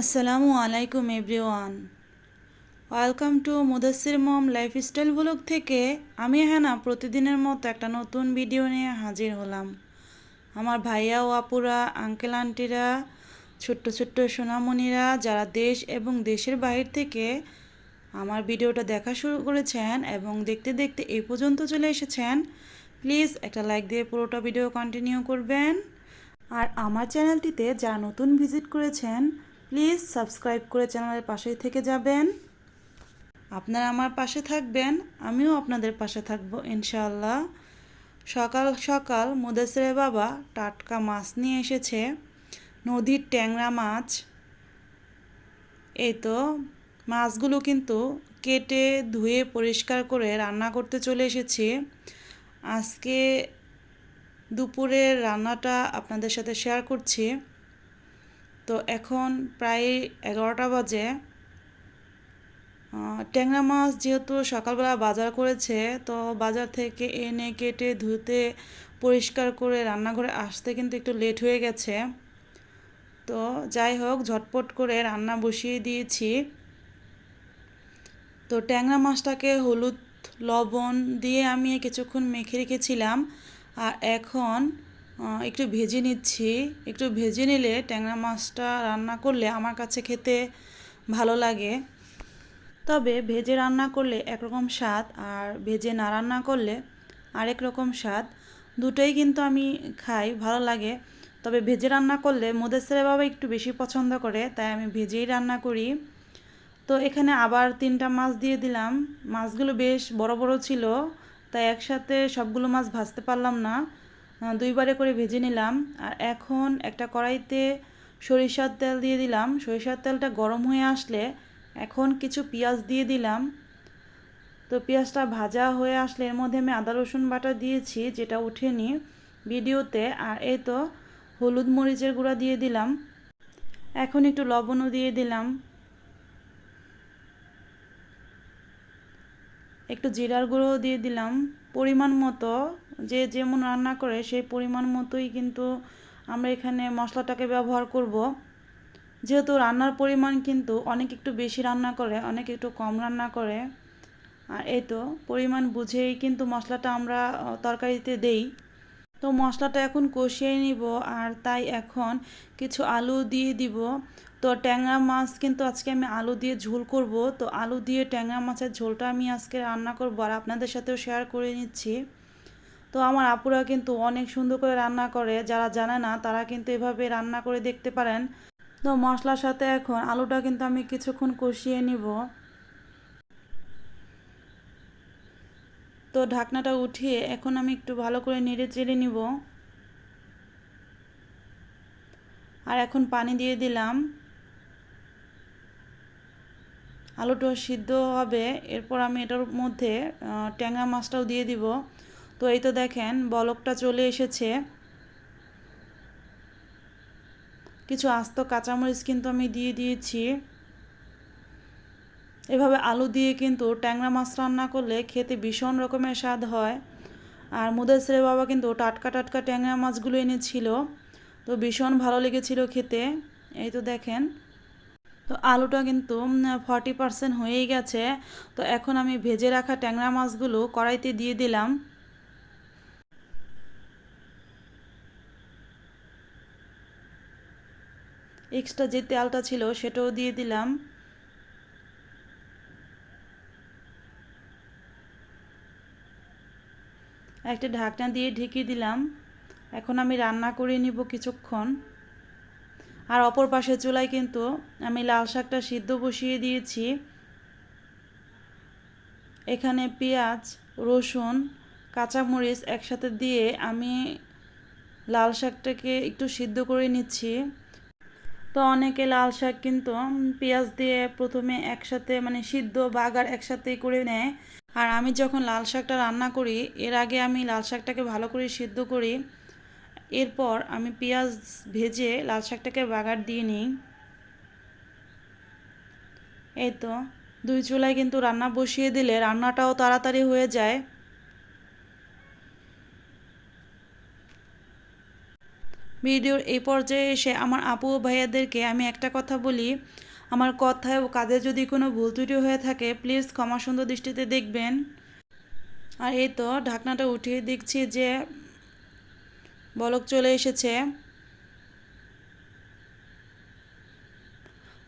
আসসালামু আলাইকুম everyone. Welcome to Mudasir mom lifestyle blog থেকে আমি হ্যানা প্রতিদিনের মতো একটা নতুন ভিডিও নিয়ে হাজির হলাম। আমার ভাইয়া ও আপুরা, আঙ্কেল আন্টিরা, ছোট্ট ছোট্ট সোনামণিরা, যারা দেশ এবং দেশের বাইরে থেকে আমার ভিডিওটা দেখা শুরু করেছেন এবং দেখতে দেখতে এই পর্যন্ত চলে এসেছেন, প্লিজ একটা লাইক দিয়ে পুরোটা ভিডিও কন্টিনিউ করবেন। আর আমার চ্যানেলটিতে যারা নতুন ভিজিট করেছেন প্লিজ সাবস্ক্রাইব করে চ্যানেলের পাশেই থেকে যাবেন। আপনারা আমার পাশে থাকবেন, আমিও আপনাদের পাশে থাকব, ইনশাআল্লাহ। সকাল সকাল মুদাসের বাবা টাটকা মাছ নিয়ে এসেছে, নদীর ট্যাংরা মাছ। এই তো, মাছগুলো কিন্তু কেটে ধুয়ে পরিষ্কার করে রান্না করতে চলে এসেছি। আজকে দুপুরের রান্নাটা আপনাদের সাথে শেয়ার করছি। তো এখন প্রায় এগারোটা বাজে। ট্যাংরা মাছ যেহেতু সকালবেলা বাজার করেছে, তো বাজার থেকে এনে কেটে ধুতে, পরিষ্কার করে রান্নাঘরে আসতে কিন্তু একটু লেট হয়ে গেছে। তো যাই হোক, ঝটপট করে রান্না বসিয়ে দিয়েছি। তো ট্যাংরা মাছটাকে হলুদ, লবণ দিয়ে আমি কিছুক্ষণ মেখে রেখেছিলাম। আর এখন একটু ভেজে নিচ্ছি। একটু ভেজে নিলে ট্যাংরা মাছটা রান্না করলে আমার কাছে খেতে ভালো লাগে। তবে ভেজে রান্না করলে একরকম স্বাদ আর ভেজে না রান্না করলে আরেক রকম স্বাদ। দুটোই কিন্তু আমি খাই, ভালো লাগে। তবে ভেজে রান্না করলে মোদেসের বাবা একটু বেশি পছন্দ করে, তাই আমি ভেজেই রান্না করি। তো এখানে আবার তিনটা মাছ দিয়ে দিলাম। মাছগুলো বেশ বড় বড় ছিল, তাই একসাথে সবগুলো মাছ ভাজতে পারলাম না। দুইবারে করে ভেজে নিলাম। আর এখন একটা কড়াইতে সরিষার তেল দিয়ে দিলাম। সরিষার তেলটা গরম হয়ে আসলে এখন কিছু পেঁয়াজ দিয়ে দিলাম। তো পেঁয়াজটা ভাজা হয়ে আসলে এর মধ্যে আমি আদা, রসুন বাটা দিয়েছি, যেটা উঠেনি ভিডিওতে। আর এই তো হলুদ মরিচের গুঁড়া দিয়ে দিলাম। এখন একটু লবণও দিয়ে দিলাম। একটু জিরার গুঁড়োও দিয়ে দিলাম। পরিমাণ মতো যে যেমন রান্না করে সেই পরিমাণ মতোই কিন্তু আমরা এখানে মশলাটাকে ব্যবহার করব। যেহেতু রান্নার পরিমাণ কিন্তু অনেক একটু বেশি রান্না করে, অনেক একটু কম রান্না করে। আর এই তো পরিমাণ বুঝেই কিন্তু মশলাটা আমরা তরকারিতে দেই। তো মশলাটা এখন কষিয়ে নিব আর তাই এখন কিছু আলু দিয়ে দিব। তো ট্যাংরা মাছ কিন্তু আজকে আমি আলু দিয়ে ঝোল করব। তো আলু দিয়ে ট্যাংরা মাছের ঝোলটা আমি আজকে রান্না করব আর আপনাদের সাথেও শেয়ার করে নিচ্ছি। তো আমার আপুরা কিন্তু অনেক সুন্দর করে রান্না করে, যারা জানে না তারা কিন্তু এভাবে রান্না করে দেখতে পারেন। তো মশলার সাথে এখন আলুটা কিন্তু আমি কিছুক্ষণ কষিয়ে নিব। তো ঢাকনাটা উঠিয়ে এখন আমি একটু ভালো করে নেড়ে চেড়ে নিব। আর এখন পানি দিয়ে দিলাম। আলুটা সিদ্ধ হবে, এরপর আমি এটার মধ্যে ট্যাংরা মাছটাও দিয়ে দিব। তো এই তো দেখেন, বলকটা চলে এসেছে। কিছু আস্ত কাঁচামরিচ কিন্তু আমি দিয়ে দিয়েছি। এভাবে আলু দিয়ে কিন্তু ট্যাংরা মাছ রান্না করলে খেতে ভীষণ রকমের স্বাদ হয়। আর মুদাসের বাবা কিন্তু টাটকা টাটকা ট্যাংরা মাছগুলো এনেছিল। তো ভীষণ ভালো লেগেছিল খেতে। এই তো দেখেন, তো আলুটা কিন্তু ফর্টি পারসেন্ট হয়েই গেছে। তো এখন আমি ভেজে রাখা ট্যাংরা মাছগুলো কড়াইতে দিয়ে দিলাম। এক্সট্রা যে তেলটা ছিল সেটাও দিয়ে দিলাম। একটা ঢাকনা দিয়ে ঢেকে দিলাম। এখন আমি রান্না করে নিব কিছুক্ষণ। আর অপর পাশের চুলায় কিন্তু আমি লাল শাকটা সিদ্ধ বসিয়ে দিয়েছি। এখানে পেঁয়াজ, রসুন, কাঁচামরিচ একসাথে দিয়ে আমি লাল শাকটাকে একটু সিদ্ধ করে নিচ্ছি। তো অনেকে লাল শাক কিন্তু পেঁয়াজ দিয়ে প্রথমে একসাথে মানে সিদ্ধ বাগার একসাথেই করে নেয়। আর আমি যখন লাল শাকটা রান্না করি, এর আগে আমি লাল শাকটাকে ভালো করে সিদ্ধ করি। এরপর আমি পেঁয়াজ ভেজে লাল শাকটাকে বাগার দিয়ে নিই। এই তো, দুই চুলায় কিন্তু রান্না বসিয়ে দিলে রান্নাটাও তাড়াতাড়ি হয়ে যায়। ভিডিওর এই পর্যায়ে এসে আমার আপু ও ভাইয়াদেরকে আমি একটা কথা বলি। আমার কথায় ও কাজে যদি কোনো ভুল ত্রুটি হয়ে থাকে প্লিজ ক্ষমা সুন্দর দৃষ্টিতে দেখবেন। আর এই তো ঢাকনাটা উঠিয়ে দেখছি যে বলক চলে এসেছে।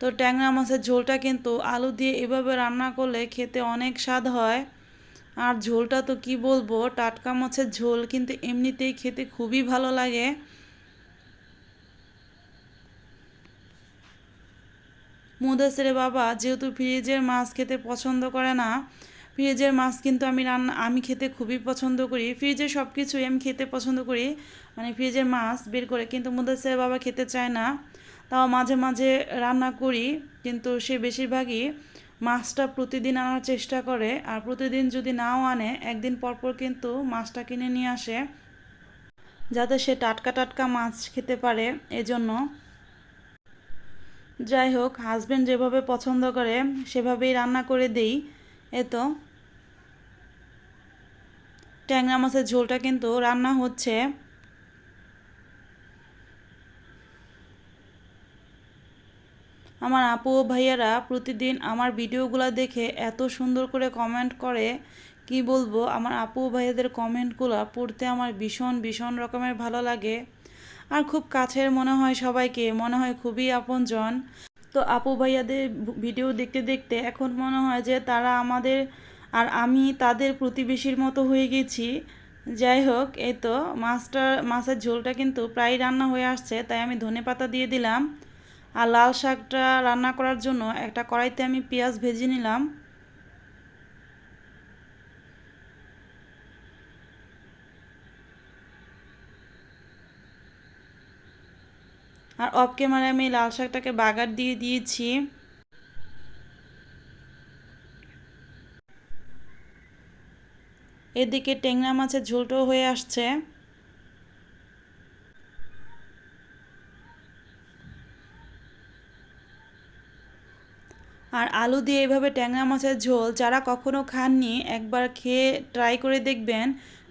তো ট্যাংরা মাছের ঝোলটা কিন্তু আলু দিয়ে এভাবে রান্না করলে খেতে অনেক স্বাদ হয়। আর ঝোলটা তো কি বলব, টাটকা মাছের ঝোল কিন্তু এমনিতেই খেতে খুবই ভালো লাগে। মুদাসের বাবা, যেহেতু ফ্রিজের মাছ খেতে পছন্দ করে না, ফ্রিজের মাছ কিন্তু আমি রান্না, আমি খেতে খুবই পছন্দ করি। ফ্রিজের সব কিছুই আমি খেতে পছন্দ করি মানে ফ্রিজের মাছ বের করে, কিন্তু মুদাসের বাবা খেতে চায় না। তাও মাঝে মাঝে রান্না করি, কিন্তু সে বেশিরভাগই মাছটা প্রতিদিন আনার চেষ্টা করে, আর প্রতিদিন যদি নাও আনে, একদিন পরপর কিন্তু মাছটা কিনে নিয়ে আসে, যাতে সে টাটকা টাটকা মাছ খেতে পারে। এজন্য যাই হোক হাজব্যান্ড যেভাবে পছন্দ করে, সেভাবেই রান্না করে দেই। এ তো। ট্যাংরা মাছের ঝোলটা কিন্তু রান্না হচ্ছে। আমার আপু ও ভাইয়ারা প্রতিদিন আমার ভিডিওগুলো দেখে এত সুন্দর করে কমেন্ট করে। কি বলব? আমার আপু ভাইয়াদের কমেন্টগুলো পড়তে আমার ভীষণ ভীষণ রকমের ভালো লাগে। আর খুব কাছের মনে হয় সবাইকে, মনে হয় খুবই আপনজন। তো আপু ভাইয়াদের ভিডিও দেখতে দেখতে এখন মনে হয় যে তারা আমাদের আর আমি তাদের প্রতিবেশীর মতো হয়ে গেছি। যাই হোক, এই তো মাছটা, মাছের ঝোলটা কিন্তু প্রায় রান্না হয়ে আসছে, তাই আমি ধনে পাতা দিয়ে দিলাম। আর লাল শাকটা রান্না করার জন্য একটা কড়াইতে আমি পেঁয়াজ ভেজে নিলাম। আর অফ ক্যামেরায় আমি লাল শাকটাকে বাগার দিয়ে দিয়েছি। এদিকে টেংরা মাছের ঝোলটাও হয়ে আসছে। আর আলু দিয়ে এভাবে ট্যাংরা মাছের ঝোল যারা কখনো খাননি, একবার খেয়ে ট্রাই করে দেখবেন।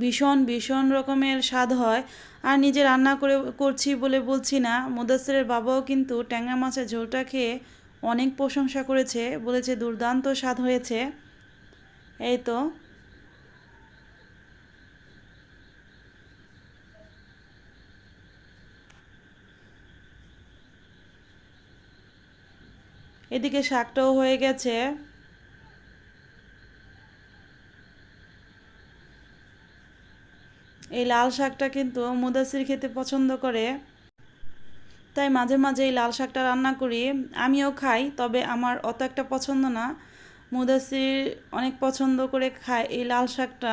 ভীষণ ভীষণ রকমের স্বাদ হয়। আর নিজে রান্না করে, করছি বলে বলছি না। মুদাসিরের বাবাও কিন্তু ট্যাংরা মাছের ঝোলটা খেয়ে অনেক প্রশংসা করেছে, বলেছে দুর্দান্ত স্বাদ হয়েছে। এই তো। এদিকে শাকটাও হয়ে গেছে। এই লাল শাকটা কিন্তু মুদাসির খেতে পছন্দ করে। তাই মাঝে মাঝে এই লাল শাকটা রান্না করি। আমিও খাই, তবে আমার অত একটা পছন্দ না। মুদাসির অনেক পছন্দ করে খায় এই লাল শাকটা।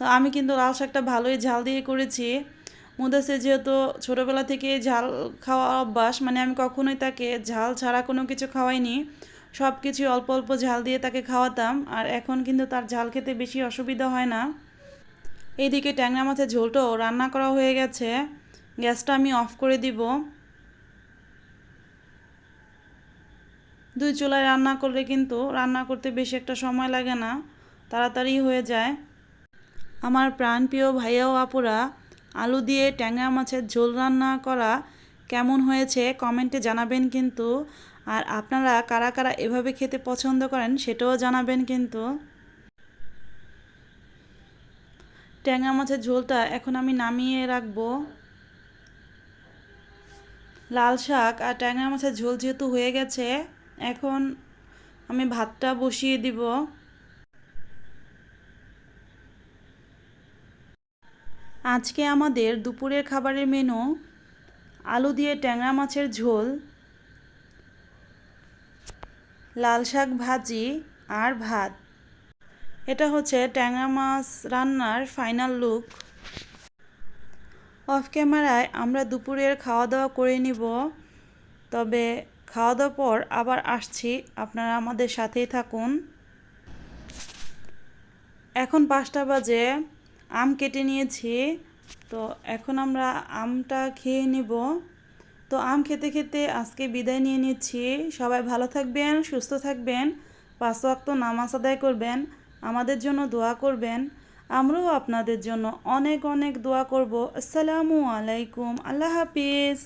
তো আমি কিন্তু লাল শাকটা ভালোই ঝাল দিয়ে করেছি। মুদাসির যেহেতু ছোটোবেলা থেকে ঝাল খাওয়া অভ্যাস মানে আমি কখনোই তাকে ঝাল ছাড়া কোনো কিছু খাওয়াইনি। সব কিছু অল্প অল্প ঝাল দিয়ে তাকে খাওয়াতাম, আর এখন কিন্তু তার ঝাল খেতে বেশি অসুবিধা হয় না। এইদিকে ট্যাংরা মাছের ঝোলটাও রান্না করা হয়ে গেছে। গ্যাসটা আমি অফ করে দিব। দুই চুলায় রান্না করলে কিন্তু রান্না করতে বেশি একটা সময় লাগে না, তাড়াতাড়ি হয়ে যায়। আমার প্রাণপ্রিয় ভাইয়া ও আপুরা, আলু দিয়ে ট্যাংরা মাছের ঝোল রান্না করা কেমন হয়েছে কমেন্টে জানাবেন কিন্তু। আর আপনারা কারা কারা এভাবে খেতে পছন্দ করেন সেটাও জানাবেন কিন্তু। ট্যাংরা মাছের ঝোলটা এখন আমি নামিয়ে রাখব। লাল শাক আর ট্যাংরা মাছের ঝোল যেহেতু হয়ে গেছে, এখন আমি ভাতটা বসিয়ে দিব। আজকে আমাদের দুপুরের খাবারের মেনু, আলু দিয়ে ট্যাংরা মাছের ঝোল লাল শাক ভাজি আর ভাত। এটা হচ্ছে ট্যাংরা মাছ রান্নার ফাইনাল লুক অফ ক্যামেরায় আমরা দুপুরের খাওয়া দাওয়া করে নিব। তবে খাওয়া দাওয়ার পর আবার আসছি। আপনারা আমাদের সাথেই থাকুন। এখন পাঁচটা বাজে। আম কেটে নিয়েছি। তো এখন আমরা আমটা খেয়ে নিব। তো আম খেতে খেতে আজকে বিদায় নিয়ে নিচ্ছি। সবাই ভালো থাকবেন, সুস্থ থাকবেন, পাঁচ অক্ত নামাজ আদায় করবেন, আমাদের জন্য দোয়া করবেন। আমরাও আপনাদের জন্য অনেক অনেক দোয়া করব। আসসালামু আলাইকুম, আল্লাহ হাফিজ।